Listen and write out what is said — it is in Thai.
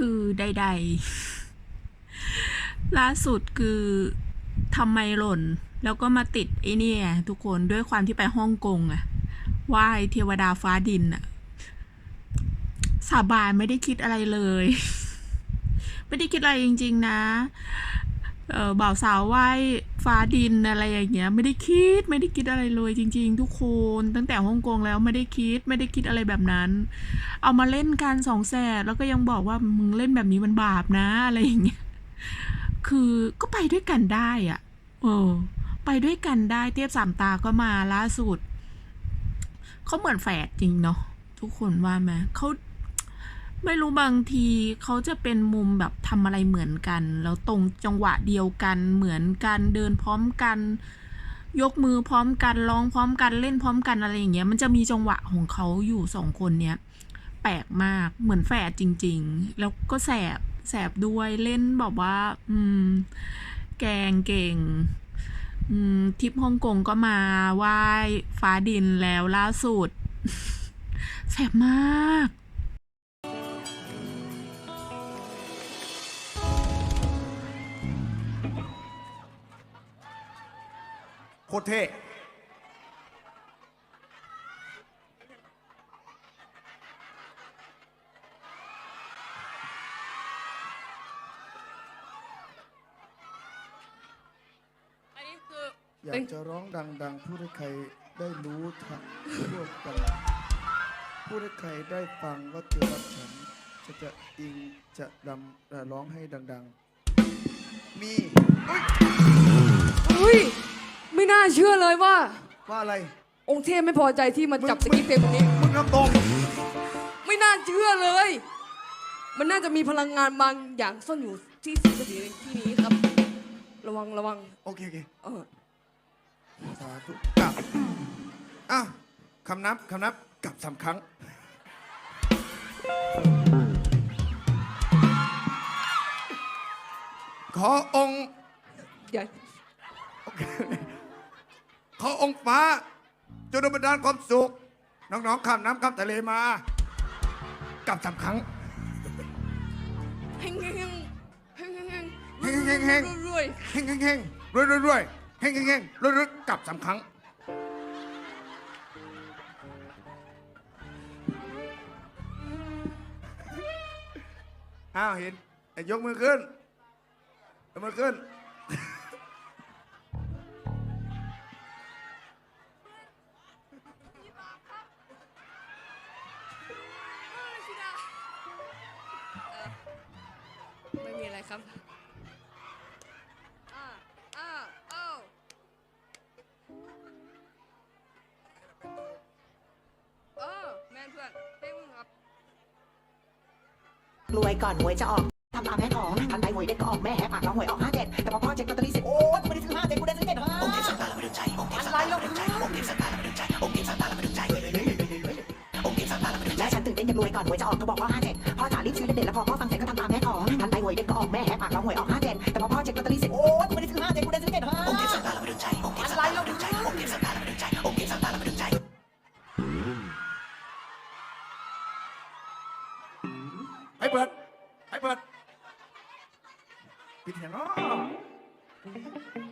คือใด ๆ ล่าสุดคือทำไมหล่น แล้วก็มาติดไอ้เนี่ยทุกคนด้วยความที่ไปฮ่องกงอะไหว้เทวดาฟ้าดินอะสาบานไม่ได้คิดอะไรเลย ไม่ได้คิดอะไรจริง ๆ นะ บ่าวสาวไหว้ฟ้าดินอะไรอย่างเงี้ยไม่ได้คิดไม่ได้คิดอะไรเลยจริง ๆ ทุกคนตั้งแต่ฮ่องกงแล้วไม่ได้คิดไม่ได้คิดอะไรแบบนั้น เอามาเล่นกันสองแสบแล้วก็ยังบอกว่ามึงเล่นแบบนี้มันบาปนะอะไรอย่างเงี้ยคือก็ไปด้วยกันได้อะเออไปด้วยกันได้เทียบสามตาก็มาล่าสุดเขาเหมือนแฝดจริงเนาะทุกคนว่าไหมเขา ไม่รู้บางทีเขาจะเป็นมุมแบบทำอะไรเหมือนกัน แล้วตรงจังหวะเดียวกันเหมือนกันเดินพร้อมกัน ยกมือพร้อมกันร้องพร้อมกันเล่นพร้อมกันอะไรอย่างเงี้ยมันจะมีจังหวะของเขาอยู่สองคนเนี้ยแปลกมากเหมือนแฝดจริง ๆ แล้วก็แสบแสบด้วยเล่นแบบว่า อืม แกงเก่งอืมทริปฮ่องกงก็มาไหว้ฟ้าดินแล้วล่าสุดแสบมาก โคตรเท่อันนี้คืออยากจะร้องดังๆพูดให้ใครได้รู้ทันทั่วกันพูดให้ใครได้ฟังว่าเธอรักฉันจะจะอิงจะดำเอ่อร้องให้ดัง ๆ มีเฮ้ยไม่น่า เชื่อเลยว่า ว่าอะไร องค์เทพไม่พอใจที่มาจับมึสงกิปเพลงคนนี้ มึงทำตรง ไม่น่าเชื่อเลย มันน่าจะมีพลังงานบางอย่างซ่อนอยู่ที่สิงสถิตในที่นี้ครับ ระวังระวัง โอเคโอเคเออสาธุกลับอะคำนับคำนับกลับสามครั้ง ขอองค์อย่า ขอองค์ฟ้าจงดลบันดาลความสุข น้องๆข้ามน้ำข้ามทะเลมากลับสามครั้ง เฮงเฮงเฮงเฮงเฮงเฮงเฮงเฮงเฮงรวยเฮงเฮงเฮงรวยรวยรวยเฮงเฮงเฮงรวยรวยกลับสามครั้ง อ้าวเห็นไอ้ยกมือขึ้นยกมือขึ้น ครับอ่าอ่าเอ้าเออแมนเพื่อนเพลงมึงครับ รวยก่อนหวยจะออกทำตามแม่ของทันใดหวยเด็ดก็ออกแม่แหกปากร้องหวยออกห้ ใจะรวยก่อนหวยจะออกก็บอกพ่อห้าเจ็ดพ่อจ๋ารีบซื้อเด็ดๆแล้วพอพ่อฟังเสร็จก็ทำตามแม่ของทันใดหวยเด็ดก็ออกแม่แหกปากเร้องหวยออกห้าเจ็ดแต่พอพ่อเช็คลอตเตอรี่เสร็จโอ๊ยกูไม่ได้ซื้อห้าเจ็ดกูได้ซื้อเจ็ดห้าองค์เทพสังฆาละมาดึงใจองค์เทพสังฆาละมาดึงใจองค์เทพสังฆาละมาดึงใจองค์เทพสังฆาละมาดึงใจให้เปิดให้เปิดปิดเสียงเนาะ